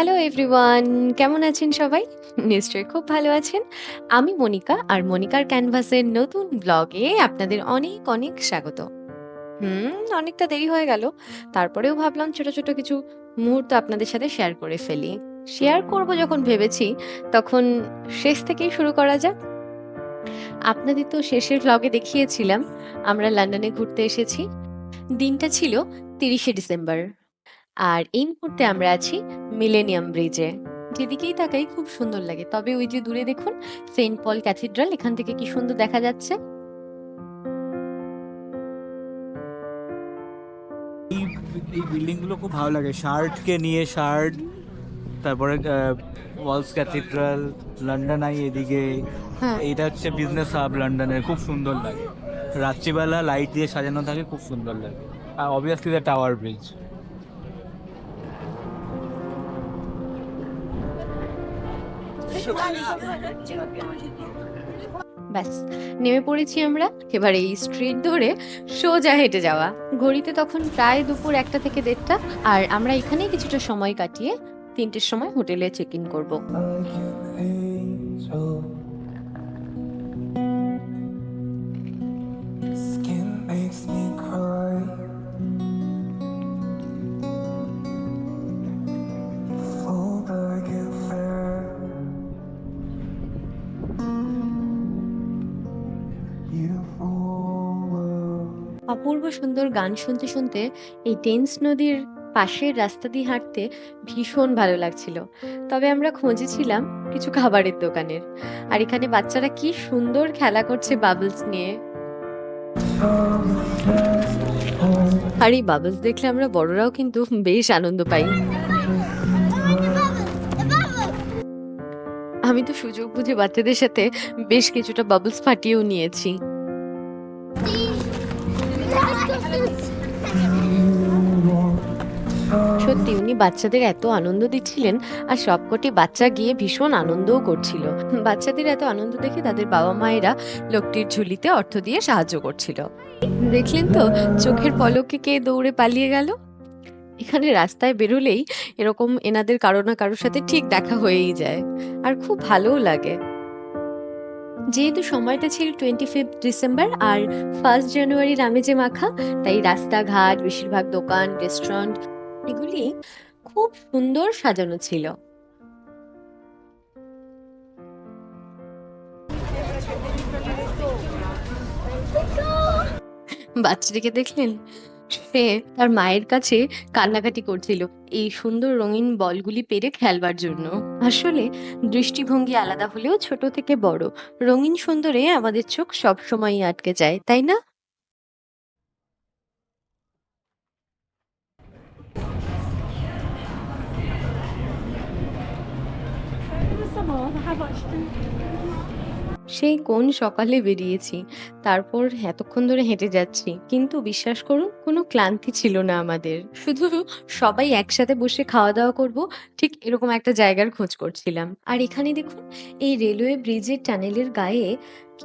Hello everyone কেমন আছেন সবাই? নিশ্চয়ই খুব ভালো আছেন। আমি মনিকা, আর মনিকার ক্যানভাসের নতুন ব্লগে আপনাদের অনেক অনেক স্বাগত। হুম, অনেকটা দেরি হয়ে গেল। তারপরেও ভাবলাম ছোট ছোট কিছু মুহূর্ত আপনাদের সাথে শেয়ার করে ফেলি। শেয়ার করব যখন ভেবেছি, তখন শেষ থেকেই শুরু করা যাক। আপনাদের তো শেষের ব্লগে দেখিয়েছিলাম, আমরা লন্ডনে ঘুরতে এসেছি। দিনটা ছিল তিরিশে ডিসেম্বর। আর এই মুহূর্তে আমরা আছি মিলেনিয়াম ব্রিজে যেদিকেই তাকাই খুব সুন্দর লাগে। তবে ওই যে দূরে দেখুন সেন্ট পল ক্যাথিড্রাল এখান থেকে কি সুন্দর দেখা যাচ্ছে? এই বিল্ডিংগুলো খুব ভালো লাগে। শার্টকে নিয়ে শার্ট তারপরে ওয়ালস ক্যাথিড্রাল লন্ডন আই এদিকে। হ্যাঁ। এইটা হচ্ছে বিজনেস হাব লন্ডনের খুব সুন্দর লাগে। রাত্রিবেলা লাইট দিয়ে সাজানো থাকে খুব সুন্দর লাগে। আর অবভিয়াসলি দ্য টাওয়ার ব্রিজ ব্যাস, নেমে পড়েছি আমরা। এবার এই স্ট্রিট ধরে সোজা হেঁটে যাওয়া। ঘড়িতে তখন প্রায় দুপুর একটা থেকে দেড়টা, আর আমরা এখানেই কিছুটা সময় কাটিয়ে তিনটের সময় হোটেলে চেক ইন করব অপূর্ব সুন্দর গান শুনতে শুনতে এই টেন্স নদীর পাশের রাস্তা দিয়ে হাঁটতে ভীষণ ভালো লাগছিল। তবে আমরা খুঁজেছিলাম কিছু খাবারের দোকানের। আর এখানে বাচ্চারা কি সুন্দর খেলা করছে বাবলস নিয়ে। আর এই বাবলস দেখলে আমরা বড়রাও কিন্তু বেশ আনন্দ পাই। আমি তো সুযোগ বুঝে বাচ্চাদের সাথে বেশ কিছুটা বাবলস ফাটিয়েও নিয়েছি। সত্যি, উনি বাচ্চাদের এত আনন্দ দিচ্ছিলেন আর সবকটি বাচ্চা গিয়ে ভীষণ আনন্দও করছিল। বাচ্চাদের এত আনন্দ দেখে তাদের বাবা মায়েরা লোকটির ঝুলিতে অর্থ দিয়ে সাহায্য করছিল। দেখলেন তো, চোখের পলকে কে দৌড়ে পালিয়ে গেল? এখানে রাস্তায় বেরোলেই এরকম এনাদের কারও না কারোর সাথে ঠিক দেখা হয়েই যায়। আর খুব ভালোও লাগে। যেহেতু সময়টা ছিল টোয়েন্টি ফিফথ ডিসেম্বর আর ফার্স্ট জানুয়ারির আমেজে মাখা, তাই রাস্তাঘাট, বেশিরভাগ দোকান রেস্টুরেন্ট এগুলি খুব সুন্দর সাজানো ছিল। বাচ্চাটিকে দেখলেন? সে তার মায়ের কাছে কান্নাকাটি করছিল এই সুন্দর রঙিন বলগুলি পেরে খেলবার জন্য। আসলে দৃষ্টিভঙ্গি আলাদা হলেও ছোট থেকে বড়। রঙিন সুন্দরে আমাদের চোখ সবসময়ই আটকে যায়, তাই না? সেই কোন সকালে বেরিয়েছি, তারপর এতক্ষণ ধরে হেঁটে যাচ্ছি, কিন্তু বিশ্বাস করুন, কোনো ক্লান্তি ছিল না আমাদের। শুধু সবাই একসাথে বসে খাওয়া দাওয়া করব, ঠিক এরকম একটা জায়গার খোঁজ করছিলাম। আর এখানে দেখুন, এই রেলওয়ে ব্রিজের টানেলের গায়ে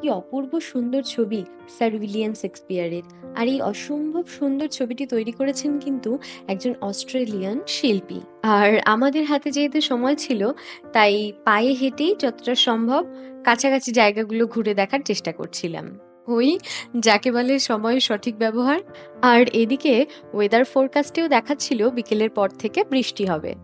কি অপূর্ব সুন্দর ছবি স্যার উইলিয়াম শেক্সপিয়ারের। আর এই অসম্ভব সুন্দর ছবিটি তৈরি করেছেন কিন্তু একজন অস্ট্রেলিয়ান শিল্পী। আর আমাদের হাতে যেহেতু সময় ছিল, তাই পায়ে হেঁটেই যতটা সম্ভব কাছাকাছি জায়গাগুলো ঘুরে দেখার চেষ্টা করছিলাম। ওই যাকে বলে সময়ের সঠিক ব্যবহার। আর এদিকে ওয়েদার ফোরকাস্টেও দেখাচ্ছিল বিকেলের পর থেকে বৃষ্টি হবে।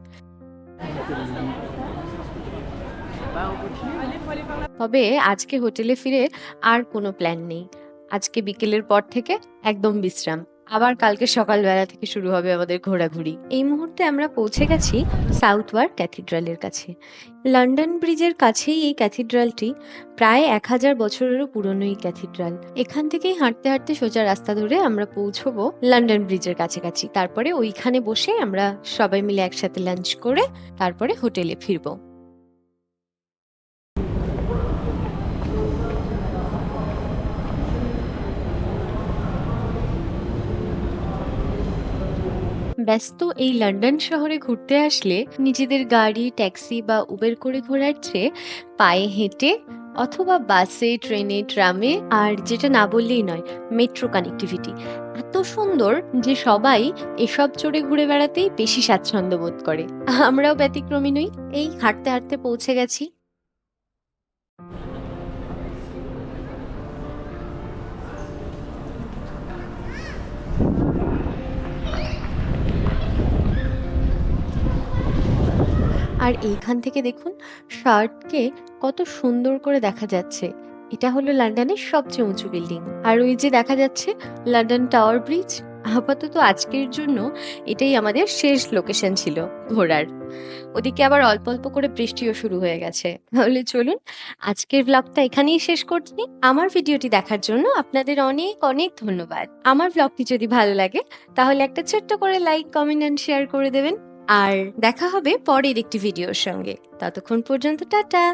তবে আজকে হোটেলে ফিরে আর কোনো প্ল্যান নেই। আজকে বিকেলের পর থেকে একদম বিশ্রাম। আবার কালকে সকালবেলা থেকে শুরু হবে আমাদের ঘোরাঘুরি। এই মুহূর্তে আমরা পৌঁছে গেছি সাউথ সাউথওয়ার্ক ক্যাথিড্রালের কাছে। লন্ডন ব্রিজের কাছেই এই ক্যাথিড্রালটি প্রায় এক হাজার বছরেরও পুরনো এই ক্যাথিড্রাল। এখান থেকেই হাঁটতে হাঁটতে সোজা রাস্তা ধরে আমরা পৌঁছবো লন্ডন ব্রিজের কাছাকাছি। তারপরে ওইখানে বসে আমরা সবাই মিলে একসাথে লাঞ্চ করে তারপরে হোটেলে ফিরবো। ব্যস্ত এই লন্ডন শহরে ঘুরতে আসলে নিজেদের গাড়ি, ট্যাক্সি বা উবের করে ঘোরার চেয়ে পায়ে হেঁটে অথবা বাসে, ট্রেনে, ট্রামে আর যেটা না বললেই নয়, মেট্রো কানেক্টিভিটি। এত সুন্দর যে সবাই এসব চড়ে ঘুরে বেড়াতেই বেশি স্বাচ্ছন্দ্য বোধ করে। আমরাও ব্যতিক্রমী নই। এই হাঁটতে হাঁটতে পৌঁছে গেছি। আর এইখান থেকে দেখুন, শার্টকে কত সুন্দর করে দেখা যাচ্ছে। এটা হলো লন্ডনের সবচেয়ে উঁচু বিল্ডিং। আর ওই যে দেখা যাচ্ছে, লন্ডন টাওয়ার ব্রিজ, আপাতত আজকের জন্য এটাই আমাদের শেষ লোকেশন ছিল ঘোরার। ওদিকে আবার অল্প অল্প করে বৃষ্টিও শুরু হয়ে গেছে। তাহলে চলুন, আজকের ব্লগটা এখানেই শেষ করছি। আমার ভিডিওটি দেখার জন্য আপনাদের অনেক অনেক ধন্যবাদ। আমার ব্লগটি যদি ভালো লাগে, তাহলে একটা ছোট্ট করে লাইক কমেন্ট অ্যান্ড শেয়ার করে দেবেন। আর দেখা হবে পরের একটি ভিডিওর সঙ্গে। ততক্ষণ পর্যন্ত টাটা!